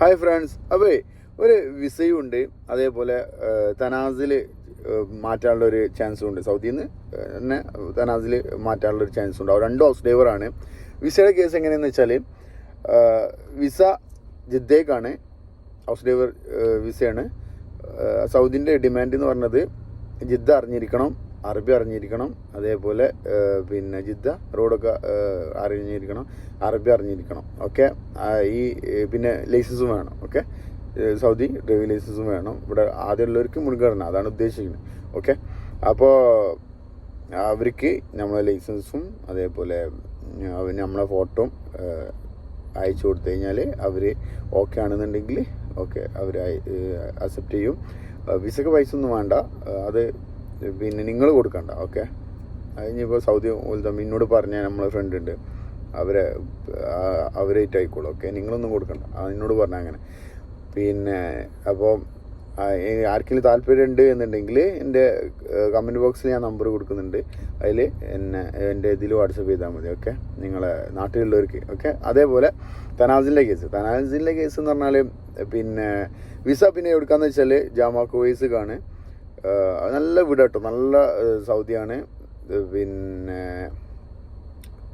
Hi friends അപ്പോൾ ഒരു വിസയും ഉണ്ട്. അതേപോലെ തനാസിൽ മാറ്റാനുള്ള ഒരു ചാൻസും ഉണ്ട്. സൗദിയിൽ നിന്ന് തന്നെ തനാസിൽ മാറ്റാനുള്ള ഒരു ചാൻസ് ഉണ്ട്. അവർ രണ്ട് ഹൗസ് ഡ്രൈവറാണ് വിസയുടെ കേസ് എങ്ങനെയാണെന്ന് വെച്ചാൽ വിസ ജിദ്ദേക്കാണ് ഹൗസ് ഡ്രൈവർ വിസയാണ് സൗദിന്റെ ഡിമാൻഡ് എന്ന് പറഞ്ഞത് ജിദ്ദ അറിഞ്ഞിരിക്കണം. അറബി അറിഞ്ഞിരിക്കണം അതേപോലെ പിന്നെ ജിദ്ദ റോഡൊക്കെ അറിഞ്ഞിരിക്കണം അറബി അറിഞ്ഞിരിക്കണം ഓക്കെ? ഈ പിന്നെ ലൈസൻസും വേണം ഓക്കെ? സൗദി ഡ്രൈവിംഗ് ലൈസൻസും വേണം. ഇവിടെ ആദ്യമുള്ളവർക്ക് മുൻഗണന അതാണ് ഉദ്ദേശിക്കുന്നത് ഓക്കെ? അപ്പോൾ അവർക്ക് നമ്മളെ ലൈസൻസും അതേപോലെ നമ്മളെ ഫോട്ടോ അയച്ചു കൊടുത്തു കഴിഞ്ഞാൽ അവർ ഓക്കെ ആണെന്നുണ്ടെങ്കിൽ ഓക്കെ അവർ അക്സെപ്റ്റ് ചെയ്യും. വിസക്ക് പൈസ ഒന്നും വേണ്ട. അത് പിന്നെ നിങ്ങൾ കൊടുക്കണ്ട ഓക്കെ അതിനിപ്പോൾ സൗദി ഉൽതം എന്നോട് പറഞ്ഞ നമ്മളെ ഫ്രണ്ട് ഉണ്ട്. അവരെ അവരേറ്റ് ആയിക്കോളും ഓക്കെ നിങ്ങളൊന്നും കൊടുക്കണ്ട അത് എന്നോട് പറഞ്ഞ അങ്ങനെ. പിന്നെ അപ്പോൾ ആർക്കെങ്കിലും താല്പര്യം ഉണ്ട് എന്നുണ്ടെങ്കിൽ എന്റെ കമന്റ് ബോക്സിൽ ഞാൻ നമ്പർ കൊടുക്കുന്നുണ്ട്. അതിൽ എന്നെ എന്റെ ഇതിൽ വാട്സപ്പ് ചെയ്താൽ മതി ഓക്കെ നിങ്ങളെ നാട്ടിലുള്ളവർക്ക് ഓക്കെ അതേപോലെ തനാസിന്റെ കേസ് തനാസിന്റെ കേസ് എന്ന് പറഞ്ഞാൽ പിന്നെ വിസ പിന്നെ എടുക്കാമെന്ന് വെച്ചാൽ ജാമാക്കോ വൈസ് ആഹ് നല്ല വീട് കേട്ടോ നല്ല സൗദിയാണ്. പിന്നെ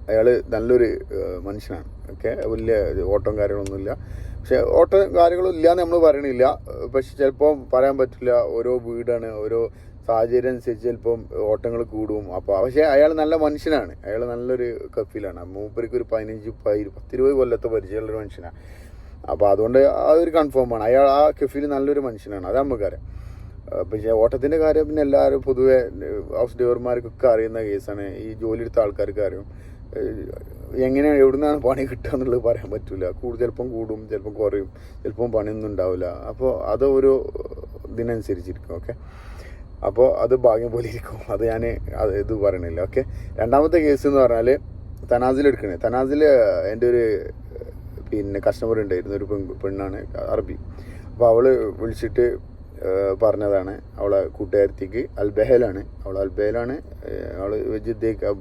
അയാൾ നല്ലൊരു മനുഷ്യനാണ്. ഓക്കെ? വലിയ ഓട്ടം കാര്യങ്ങളൊന്നുമില്ല. പക്ഷെ ഓട്ടം കാര്യങ്ങളും ഇല്ല എന്ന് നമ്മൾ പറയണില്ല. പക്ഷെ ചിലപ്പോൾ പറയാൻ പറ്റില്ല. ഓരോ വീടാണ് ഓരോ സാഹചര്യം അനുസരിച്ച് ചിലപ്പം ഓട്ടങ്ങൾ കൂടും. അപ്പോൾ പക്ഷേ അയാൾ നല്ല മനുഷ്യനാണ്. അയാൾ നല്ലൊരു കഫീലാണ് മൂപ്പർക്ക് ഒരു പതിനഞ്ച് പതി- പത്തിരുപത് കൊല്ലത്തെ പരിചയമുള്ളൊരു മനുഷ്യനാണ്. അപ്പോൾ അതുകൊണ്ട് ആ ഒരു കൺഫേമാണ് അയാൾ ആ കഫീൽ നല്ലൊരു മനുഷ്യനാണ്. അത് നമുക്കറിയാം പക്ഷേ ഓട്ടത്തിന്റെ കാര്യം പിന്നെ എല്ലാവരും പൊതുവെ ഹൗസ് ഡ്രൈവർമാർക്കൊക്കെ അറിയുന്ന കേസാണ്. ഈ ജോലി എടുത്ത ആൾക്കാർക്ക് അറിയും. എങ്ങനെയാണ് എവിടുന്നാണ് പണി കിട്ടുക എന്നുള്ളത് പറയാൻ പറ്റില്ല കൂടുതൽ ചിലപ്പം കൂടും ചിലപ്പം കുറയും ചിലപ്പം പണിയൊന്നും ഉണ്ടാവില്ല. അപ്പോൾ അത് ഒരു ഇതിനനുസരിച്ചിരിക്കും ഓക്കെ? അപ്പോൾ അത് ഭാഗ്യം പോലെ ഇരിക്കും. അത് ഞാൻ അത് ഇത് പറയണില്ല ഓക്കെ? രണ്ടാമത്തെ കേസ് എന്ന് പറഞ്ഞാൽ തനാസിൽ എടുക്കണേ തനാസിൽ എന്റെ ഒരു പിന്നെ കസ്റ്റമർ ഉണ്ടായിരുന്നു. ഒരു പെൺ പെണ്ണാണ് അറബി. അപ്പോൾ അവൾ വിളിച്ചിട്ട് പറഞ്ഞതാണ്. അവളെ കൂട്ടുകാരത്തേക്ക് അൽബഹലാണ്. അവൾ അൽബഹലാണ്. അവൾ ജിദ്ദയ്ക്ക്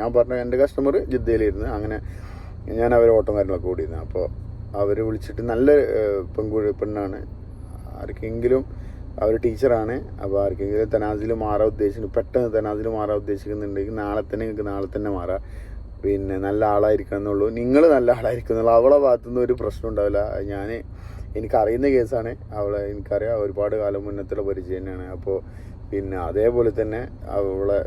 ഞാൻ പറഞ്ഞ എന്റെ കസ്റ്റമർ ജിദ്ദയിലിരുന്ന് അങ്ങനെ ഞാൻ അവരെ ഓട്ടം ഓടിയിരുന്നു. അപ്പോൾ അവർ വിളിച്ചിട്ട് നല്ല പെൺകുഴി പെണ്ണാണ്. ആർക്കെങ്കിലും അവർ ടീച്ചറാണ്. അപ്പോൾ ആർക്കെങ്കിലും തനാസിൽ മാറാൻ ഉദ്ദേശിക്കുന്നു പെട്ടെന്ന് തനാസിൽ മാറാൻ ഉദ്ദേശിക്കുന്നുണ്ടെങ്കിൽ നാളെ തന്നെ നിങ്ങൾക്ക് നാളെ തന്നെ മാറാം. പിന്നെ നല്ല ആളായിരിക്കണം എന്നുള്ളൂ. നിങ്ങൾ നല്ല ആളായിരിക്കും എന്നുള്ളൂ അവളെ ഭാഗത്തുനിന്ന് ഒരു പ്രശ്നം ഉണ്ടാവില്ല. ഞാൻ എനിക്കറിയുന്ന കേസാണ്. അവളെ എനിക്കറിയാം. ഒരുപാട് കാലം മുന്നത്തുള്ള പരിചയം തന്നെയാണ്. അപ്പോൾ പിന്നെ അതേപോലെ തന്നെ അവളെ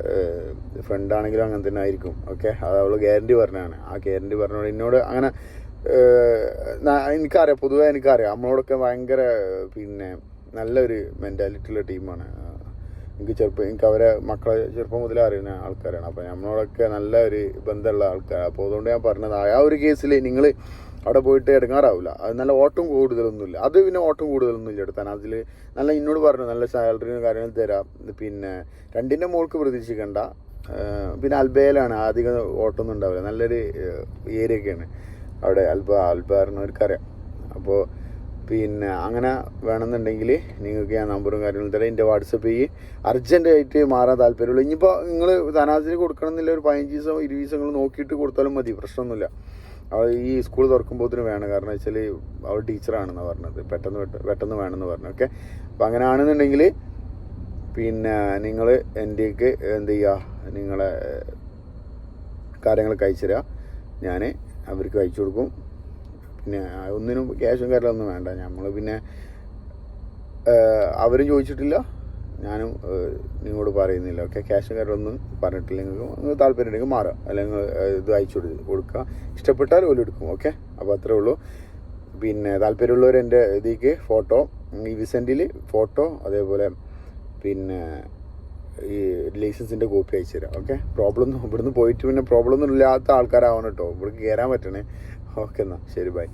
ഫ്രണ്ടാണെങ്കിലും അങ്ങനെ തന്നെ ആയിരിക്കും. ഓക്കെ? അത് അവൾ ഗ്യാരണ്ടി പറഞ്ഞാണ് ആ ഗ്യാരണ്ടി പറഞ്ഞോട് എന്നോട് അങ്ങനെ എനിക്കറിയാം. പൊതുവേ എനിക്കറിയാം. നമ്മളോടൊക്കെ ഭയങ്കര പിന്നെ നല്ലൊരു മെന്റാലിറ്റിയുള്ള ടീമാണ് എനിക്ക് ചെറുപ്പം എനിക്ക് അവരെ മക്കളെ ചെറുപ്പം മുതലേ അറിയുന്ന ആൾക്കാരാണ്. അപ്പോൾ നമ്മളോടൊക്കെ നല്ല ഒരു ബന്ധമുള്ള ആൾക്കാർ അപ്പോൾ അതുകൊണ്ട് ഞാൻ പറഞ്ഞത് ആ ഒരു കേസിൽ നിങ്ങൾ അവിടെ പോയിട്ട് എടുക്കാറാവില്ല അത് നല്ല ഓട്ടം കൂടുതലൊന്നുമില്ല. അത് പിന്നെ ഓട്ടം കൂടുതലൊന്നും ഇല്ല എടുത്താൽ അതിൽ നല്ല ഇന്നോട് പറഞ്ഞു നല്ല സാലറിയും കാര്യങ്ങൾ തരാം. പിന്നെ രണ്ടിന്റെ മോൾക്ക് പ്രതീക്ഷിക്കേണ്ട. പിന്നെ അൽബയിലാണ്. അധികം ഓട്ടമൊന്നും ഉണ്ടാവില്ല. നല്ലൊരു ഏരിയ ഒക്കെയാണ്. അവിടെ അൽബ അൽബാറിനവർക്കറിയാം അപ്പോൾ പിന്നെ അങ്ങനെ വേണമെന്നുണ്ടെങ്കിൽ നിങ്ങൾക്ക് ഞാൻ നമ്പറും കാര്യങ്ങളും തരാം. എന്റെ വാട്സപ്പ് ചെയ്യ് അർജന്റായിട്ട് മാറാൻ താല്പര്യമുള്ളൂ. ഇനിയിപ്പോൾ നിങ്ങൾ ധനാസിന് കൊടുക്കണം എന്നില്ല ഒരു പതിനഞ്ച് ദിവസം ഇരുപത് ദിവസങ്ങൾ നോക്കിയിട്ട് കൊടുത്താലും മതി. പ്രശ്നമൊന്നുമില്ല. ഈ സ്കൂൾ തുറക്കുമ്പോഴത്തേന് വേണം. കാരണം വെച്ചാൽ അവൾ ടീച്ചറാണെന്ന് പറഞ്ഞത്. പെട്ടെന്ന് പെട്ടെന്ന് വേണമെന്ന് പറഞ്ഞു. ഓക്കെ? അപ്പോൾ അങ്ങനെ ആണെന്നുണ്ടെങ്കിൽ പിന്നെ നിങ്ങൾ എന്റെക്ക് എന്ത് ചെയ്യുക നിങ്ങളെ കാര്യങ്ങളൊക്കെ അയച്ചു തരാം. ഞാൻ അവർക്ക് അയച്ചു കൊടുക്കും. പിന്നെ ഒന്നിനും ക്യാഷും കാര്യമൊന്നും വേണ്ട. നമ്മൾ പിന്നെ അവരും ചോദിച്ചിട്ടില്ല. ഞാനും നിങ്ങളോട് പറയുന്നില്ല. ഓക്കെ ക്യാഷ് കാര്യമൊന്നും പറഞ്ഞിട്ടില്ലെങ്കിൽ നിങ്ങൾ താല്പര്യം ഉണ്ടെങ്കിൽ മാറാം. അല്ലെങ്കിൽ ഇത് അയച്ചു കൊടു കൊടുക്കുക. ഇഷ്ടപ്പെട്ടാൽ ഓൽ എടുക്കും. ഓക്കെ? അപ്പോൾ അത്രേ ഉള്ളൂ. പിന്നെ താല്പര്യമുള്ളവർ എന്റെ ഇതിക്ക് ഫോട്ടോ ഈ വിസന്റിൽ ഫോട്ടോ അതേപോലെ പിന്നെ ഈ ലൈസൻസിന്റെ കോപ്പി അയച്ചു തരാം. ഓക്കെ? പ്രോബ്ലം ഒന്നും ഇവിടുന്ന് പോയിട്ട് പിന്നെ പ്രോബ്ലം ഒന്നും ഇല്ലാത്ത ആൾക്കാരാവണം കേട്ടോ. ഇവിടേക്ക് കയറാൻ പറ്റണേ. ഓക്കെ എന്നാൽ ശരി ബൈ